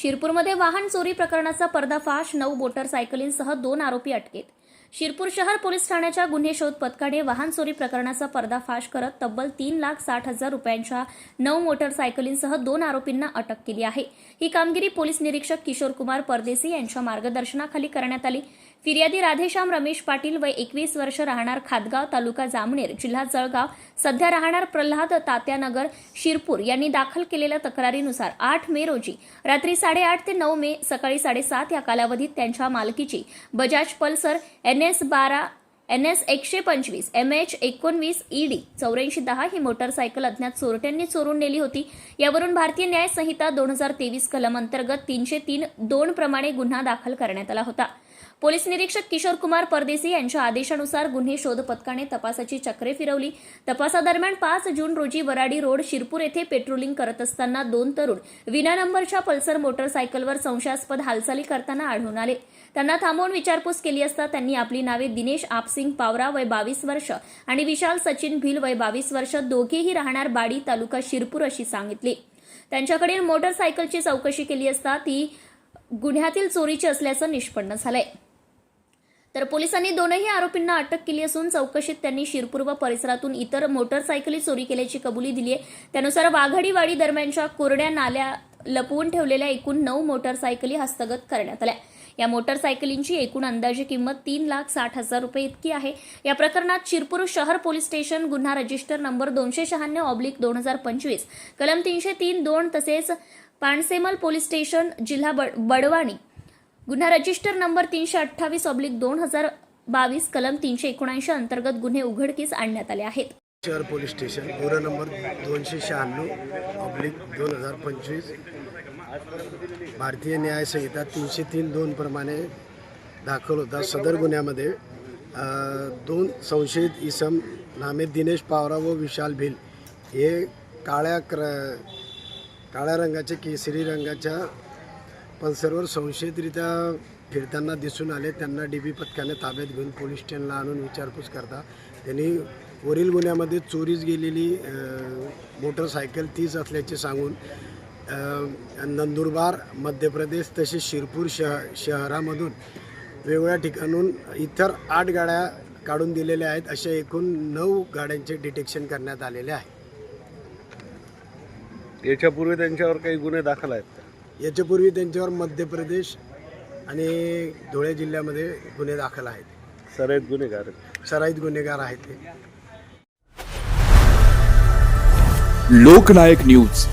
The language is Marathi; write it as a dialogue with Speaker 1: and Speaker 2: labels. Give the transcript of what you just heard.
Speaker 1: शिरपूरमध्ये वाहन चोरी प्रकरणाचा पर्दाफाश नऊ मोटरसायकलींसह दोन आरोपी अटकेत. शिरपूर शहर पोलीस ठाण्याच्या गुन्हे शोध पथकाने वाहन चोरी प्रकरणाचा पर्दाफाश करत तब्बल तीन लाख साठ हजार रुपयांच्या नऊ मोटरसायकलींसह दोन आरोपींना अटक केली आहे. ही कामगिरी पोलीस निरीक्षक किशोर कुमार परदेसी यांच्या मार्गदर्शनाखाली करण्यात आली. फिर्यादी राधेश्याम रमेश पाटील व एकवीस वर्ष राहणार खादगाव तालुका जामनेर जिल्हा जळगाव. सध्या राहणार प्रल्हाद तात्यानगर शिरपूर यांनी दाखल केलेल्या तक्रारीनुसार आठ मे रोजी रात्री साडेआठ ते नऊ मे सकाळी साडेसात या कालावधीत त्यांच्या मालकीची बजाज पल्सर एन एस बारा एन एस एकशे पंचवीस एम एच एकोणवीस ईडी चौऱ्याऐंशी दहा ही मोटरसायकल अज्ञात चोरट्यांनी चोरून नेली होती. यावरून भारतीय न्याय संहिता दोन हजार तेवीस कलम अंतर्गत तीनशे तीन दोन प्रमाणे गुन्हा दाखल करण्यात आला होता. पोलीस निरीक्षक किशोर कुमार परदेसी यांच्या आदेशानुसार गुन्हे शोध पथकाने तपासाची चक्रे फिरवली. तपासादरम्यान पाच जून रोजी वराडी रोड शिरपूर येथे पेट्रोलिंग करत असताना दोन तरुण विना नंबरच्या पल्सर मोटरसायकलवर संशयास्पद हालचाली करताना आढळून आले. त्यांना थांबवून विचारपूस केली असता त्यांनी आपली नावे दिनेश आपसिंग पावरा वय बावीस वर्ष आणि विशाल सचिन भिल वय बावीस वर्ष दोघेही राहणार बाडी तालुका शिरपूर अशी सांगितली. त्यांच्याकडील मोटरसायकलची चौकशी केली असता ती गुन्ह्यातील चोरीची असल्याचं निष्पन्न झालंय. तर पोलिसांनी दोनही आरोपींना अटक केली असून चौकशीत त्यांनी शिरपूर व परिसरातून इतर मोटरसायकली चोरी केल्याची कबुली दिली आहे त्यानुसार वाघाडीवाडी दरम्यानच्या कोरड्या नाल्या लपवून ठेवलेल्या एकूण नऊ मोटरसायकली हस्तगत करण्यात आल्या. या मोटरसायकलींची एकूण अंदाजे किंमत तीन लाख साठ हजार रुपये इतकी आहे. या प्रकरणात शिरपूर शहर पोलीस स्टेशन गुन्हा रजिस्टर नंबर दोनशे शहाण्णव ऑब्लिक दोन हजार पंचवीस कलम तीनशे तीन दोन तसेच पाणसेमल पोलीस स्टेशन जिल्हा बड- बडवाणी गुन्हा रजिस्टर नंबर तीनशे अठ्ठावीस ऑब्लिक दोन हजार बावीस कलम तीनशे एकोणऐंशी अंतर्गत गुन्हे उघडकीस आणण्यात आले आहेत.
Speaker 2: शहर पोलीस स्टेशन गुन्हा नंबर दोनशे शहाण्णव ऑब्लिक दोन हजार पंचवीस. भारतीय न्याय संहिता तीनशे तीन दोन प्रमाणे दाखल होता. सदर गुन्ह्यामध्ये दोन संशयित इसम नामे दिनेश पावरा व विशाल भिल हे काळ्या क्र काळ्या रंगाच्या केसरी रंगाच्या पण सर्वर संशयितरित्या फिरताना दिसून आले. त्यांना डी बी पथकाने ताब्यात घेऊन पोलीस स्टेशनला आणून विचारपूस करता. त्यांनी वरील गुन्ह्यामध्ये चोरीस गेलेली मोटरसायकल तीच असल्याचे सांगून नंदुरबार मध्य प्रदेश तसेच शिरपूर शह शहरामधून वेगवेगळ्या ठिकाणून इतर आठ गाड्या काढून दिलेल्या आहेत. अशा एकूण नऊ गाड्यांचे डिटेक्शन करण्यात आलेले आहे.
Speaker 3: याच्यापूर्वी त्यांच्यावर काही गुन्हे दाखल आहेत का?
Speaker 2: याच्यापूर्वी त्यांच्यावर मध्य प्रदेश आणि धुळे जिल्ह्यामध्ये गुन्हे दाखल आहेत.
Speaker 3: सराईत गुन्हेगार.
Speaker 2: सराईत गुन्हेगार आहेत ते.
Speaker 4: लोकनायक न्यूज.